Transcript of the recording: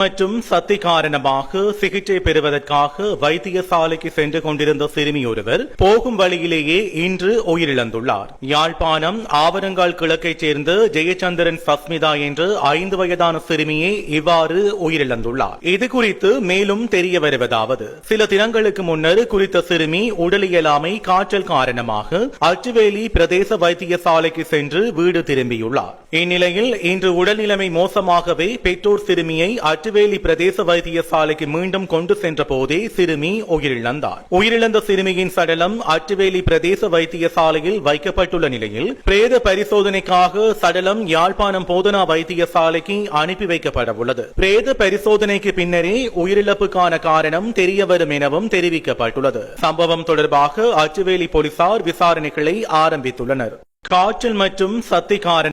மற்றும் சத்தி காரணமாக சிகிச்சை பெறுவதற்காக வைத்தியசாலைக்கு சென்று கொண்டிருந்த சிறுமி ஒருவர் போகும் வழியிலேயே இன்று உயிரிழந்துள்ளார். யாழ்ப்பாணம் ஆவரங்கால் கிழக்கைச் சேர்ந்த ஜெயச்சந்திரன் சஸ்மிதா என்ற ஐந்து வயதான சிறுமியே இவ்வாறு உயிரிழந்துள்ளார். இது குறித்து மேலும் தெரிய வருவதாவது. சில தினங்களுக்கு முன்னர் குறித்த சிறுமி உடலியலாமை காய்ச்சல் காரணமாக அச்சுவேலி பிரதேச வைத்தியசாலைக்கு சென்று வீடு திரும்பியுள்ளார். இந்நிலையில் இன்று உடல்நிலைமை மோசமாகவே பெற்றோர் சிறுமியை அட்டுவேலி பிரதேச வைத்தியசாலைக்கு மீண்டும் கொண்டு சென்ற போதே சிறுமி உயிரிழந்தார். உயிரிழந்த சிறுமியின் சடலம் அட்டுவேலி பிரதேச வைத்தியசாலையில் வைக்கப்பட்டுள்ள நிலையில் பிரேத பரிசோதனைக்காக சடலம் யாழ்ப்பாணம் போதனா வைத்தியசாலைக்கு அனுப்பி வைக்கப்பட உள்ளது. பிரேத பரிசோதனைக்கு பின்னரே உயிரிழப்புக்கான காரணம் தெரியவரும் எனவும் தெரிவிக்கப்பட்டுள்ளது. சம்பவம் தொடர்பாக அச்சுவேலி போலீசார் விசாரணைகளை ஆரம்பித்துள்ளனர். காய்ச்சல் மற்றும் சத்தி காரணம்